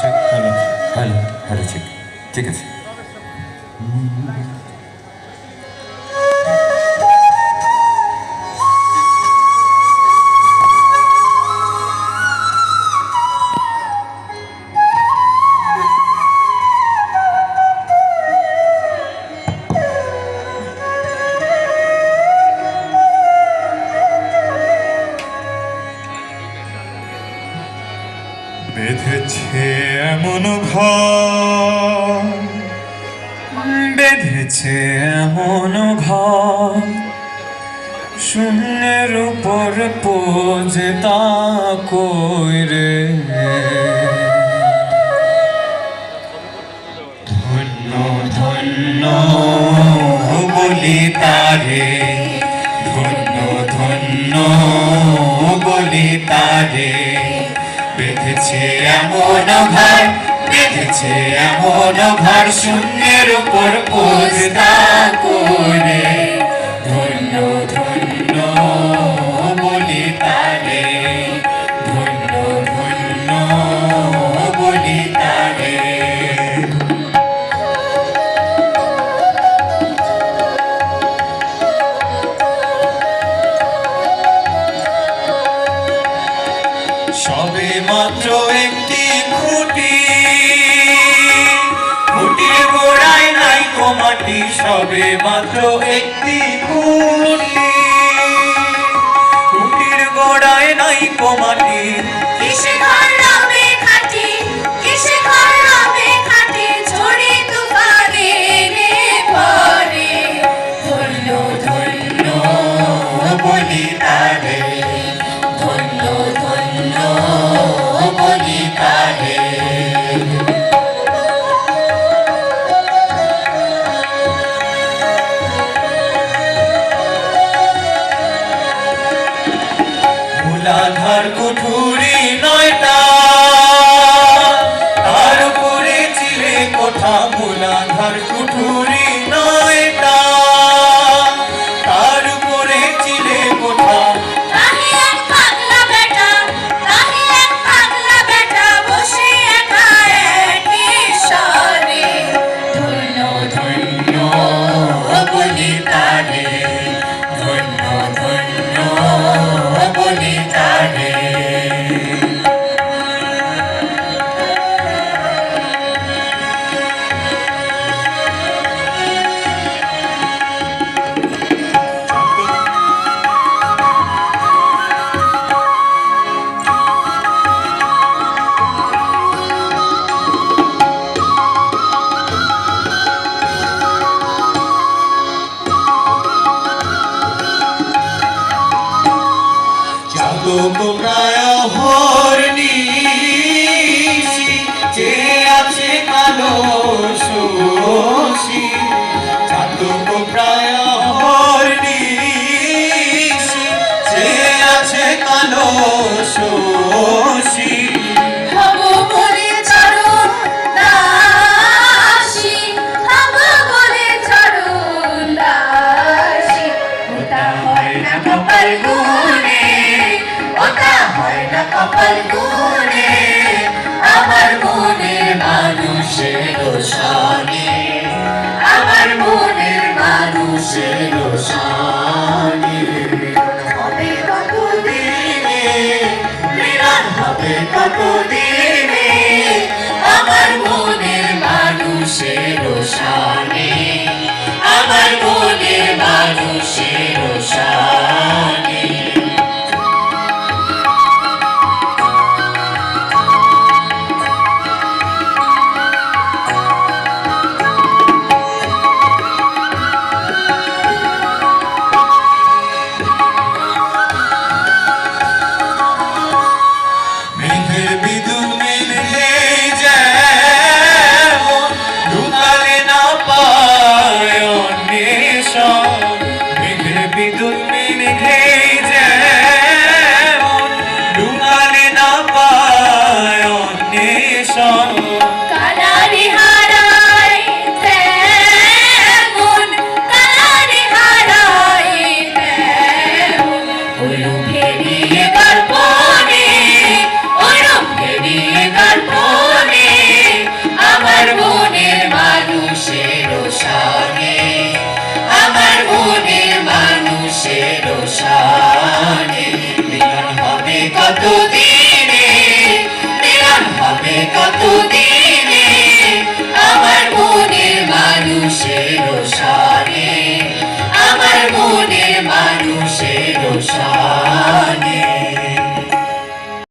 Check hello hello hello ঠিক ঠিক আছে। এমন ঘর বেঁধেছে এমন ঘর। শূন্যের উপর পোজে তা কইরে। ধন্য বেঁধেছে এমন ঘর বেঁধেছে এমন ঘর শূন্যের উপর পোজদা করে। ধন্য সবে মাত্র একটি খুঁটি। খুঁটির গোড়ায় নাই কমাটি সবে মাত্র একটি খুঁটি। খুঁটির গোড়ায় নাই কমাটি শোষী চাতক প্রায় হরনিশি যে আছে কালো কতদিনে? আমার মনের মানুষের শানে আমার মনের মানুষের Krishna